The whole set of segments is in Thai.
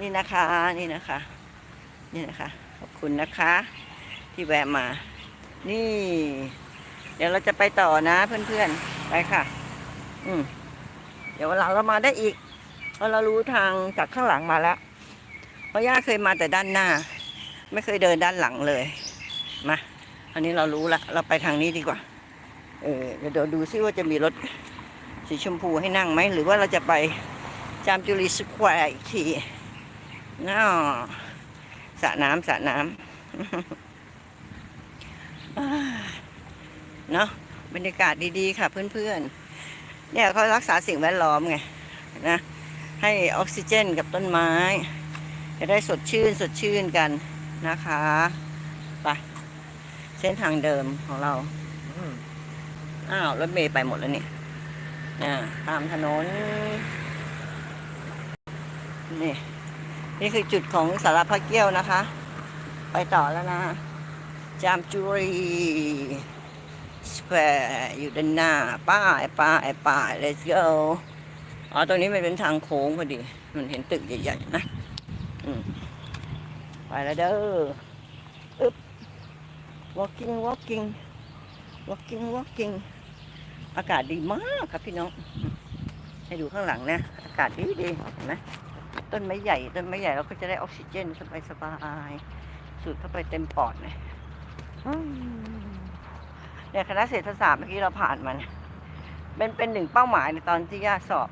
นี่นะคะนี่นะคะ นี่นะคะ ขอบคุณนะคะ ที่แวะมา นี่ เดี๋ยวเราจะไปต่อนะเพื่อนๆไปค่ะ อืมเดี๋ยววันหลังเรามาได้อีก เพราะเรารู้ทางจากข้างหลังมาแล้ว เพราะย่าเคยมาแต่ด้านหน้า ไม่เคยเดินด้านหลังเลยมาอันนี้เรารู้ละเราไปทางนี้ดีกว่า เออเดี๋ยวเดี๋ยวดูซิว่าจะมีรถสีชมพูให้นั่งไหมหรือว่าเราจะไปจามจุรีสแควร์อีกที น่าสระน้ำสระน้ำเนาะบรรยากาศดีๆ ค่ะเพื่อนๆ เนี่ยเขารักษาสิ่งแวดล้อมไงนะ ให้ออกซิเจนกับต้นไม้ จะได้สดชื่นสดชื่นกันนะคะไปเส้นทางเดิมของเราอ้าว รถเมย์ไปหมดแล้วนี่อ่าตามถนน นี่ นี่คือจุดของสารพัดเกี้ยวนะคะ ไปต่อแล้วนะ จามจุรีสแควร์อยู่ด้านหน้า ป้ายป้ายป้าย let's go อ๋อตรงนี้มันเป็นทางโค้งพอดี มันเห็นตึกใหญ่ๆนะไปแล้วเด้ออึ๊บ walking walking walking walking อากาศดีมากครับพี่น้อง ให้ดูข้างหลังนะ อากาศดีดีๆเห็นไหม ต้นไม้ใหญ่ต้นไม้ใหญ่เราก็จะได้ออกซิเจนสบายสบายๆสูดเข้าไปเต็มปอดเลยอืมเนี่ยคณะเศรษฐศาสตร์เมื่อกี้เราผ่านมันเป็นเป็นหนึ่งเป้าหมายในตอนที่ย่าสอบ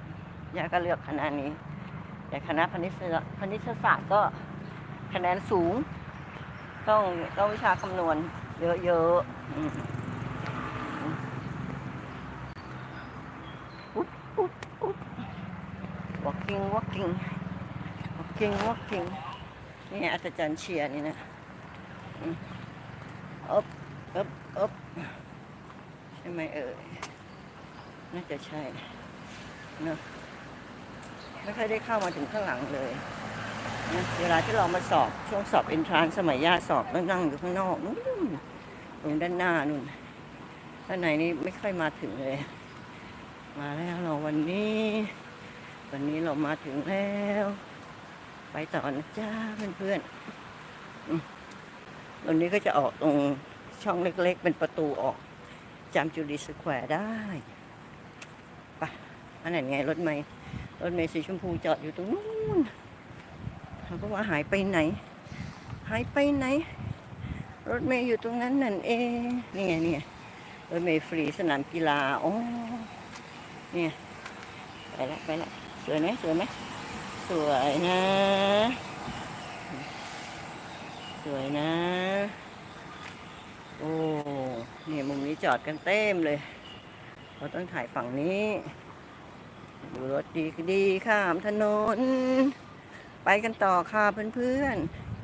ย่าก็เลือกคณะนี้ แต่คณะพนิษยพนิษยศาสตร์ก็คะแนนสูง ต้องต้องวิชาคำนวณ เยอะๆอืมอุ๊บอุ๊บอุ๊บ walking walking walking walking นี่อาจารย์เชียร์นี่นะอ๊บอ๊บอ๊บใช่ไหมเอ่ยน่าจะใช่เนอะไม่ค่อยได้เข้ามาถึงข้างหลังเลยนะเวลาที่เรามาสอบช่วงสอบเอนทรานสมัยย่าสอบแล้วนั่งอยู่ข้างนอกนู่นตรงด้านหน้านู่นด้านในนี่ไม่ค่อยมาถึงเลย มาแล้วเราวันนี้ วันนี้เรามาถึงแล้ว ไปต่อนะจ้าเพื่อนๆอืมวันนี้ก็จะออกตรงช่องเล็กๆ เป็นประตูออกจามจุรีสแควร์ได้ไปะอันไหนไงรถเมย์รถเมย์สีชมพูจอดอยู่ตรงนู้นเขาก็ว่าหายไปไหน หายไปไหน รถเมย์อยู่ตรงนั้นนั่นเองนี่ไงนี่ไงรถเมย์ฟรีสนามกีฬาโอ๋อเนี่ยไปละไปละสวยไหมสวยไหม สวยนะ สวยนะ โอ้เนี่ยมุมนี้จอดกันเต็มเลยเราต้องถ่ายฝั่งนี้ดูรถดีดีข้ามถนน ไปกันต่อค่ะเพื่อน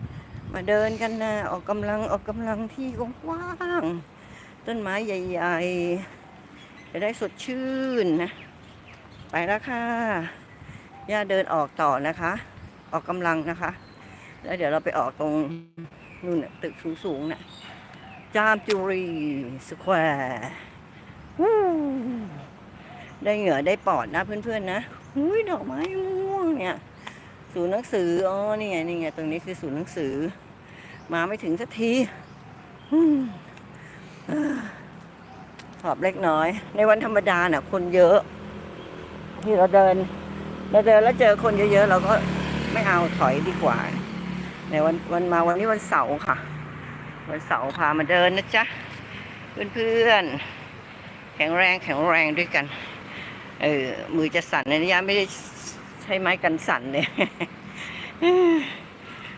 ๆ มาเดินกันนะ ออกกำลังออกกำลังที่กว้างๆต้นไม้ใหญ่ ๆ จะได้สดชื่นนะ ไปแล้วค่ะ ย่าเดินออกต่อนะคะ ออกกำลังนะคะ แล้วเดี๋ยวเราไปออกตรงนู่นตึกสูงๆน่ะจามจุรีสแควร์วู้ได้เหงื่อได้ปอดนะเพื่อนๆนะอุ้ยดอกไม้ม่วงเนี่ยศูนย์หนังสืออ๋อนี่ไงนี่ไงตรงนี้คือศูนย์หนังสือ มาไม่ถึงสักทีอืมอ่าขอบเล็กน้อย ในวันธรรมดาน่ะ คนเยอะ ที่เราเดิน เราเดินแล้วเจอคนเยอะๆ เราก็ไม่เอาถอยดีกว่าในวันวันมาวันนี้วันเสาร์ค่ะ วันเสาร์พามาเดินนะจ๊ะเพื่อนๆแข็งแรงแข็งแรงด้วยกันเออมือจะสั่นในะระยะไม่ได้ใช้ไม้กันสั่นเลย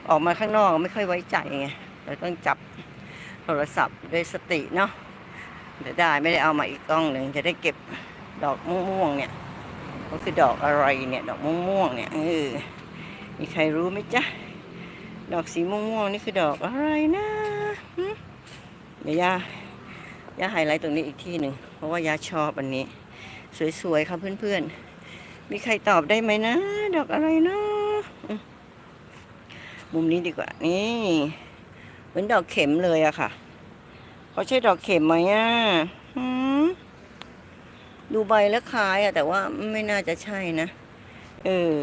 ออกมาข้างนอกไม่ค่อยไว้ใจไงเราต้องจับโทรศัพท์ด้วยสติเนาะเดี๋ยวได้ไม่ได้เอามาอีกกล้องหนึ่งจะได้เก็บดอกม่วงๆเนี่ย ก็คือดอกอะไรเนี่ย ดอกม่วงๆเนี่ยเออมีใครรู้ไหมจ๊ะ ดอกสีม่วงๆนี่คือดอกอะไรนะเดี๋ยวยาย่าไฮไลท์ตรงนี้อีกที่หนึ่งเพราะว่ายาชอบอันนี้ สวยๆครับเพื่อนๆ มีใครตอบได้ไหมนะ ดอกอะไรนะมุมนี้ดีกว่านี่เหมือนดอกเข็มเลยอะค่ะเขาใช่ดอกเข็มไหมอะหื ดูใบแล้วคล้ายอะแต่ว่าไม่น่าจะใช่นะ เออ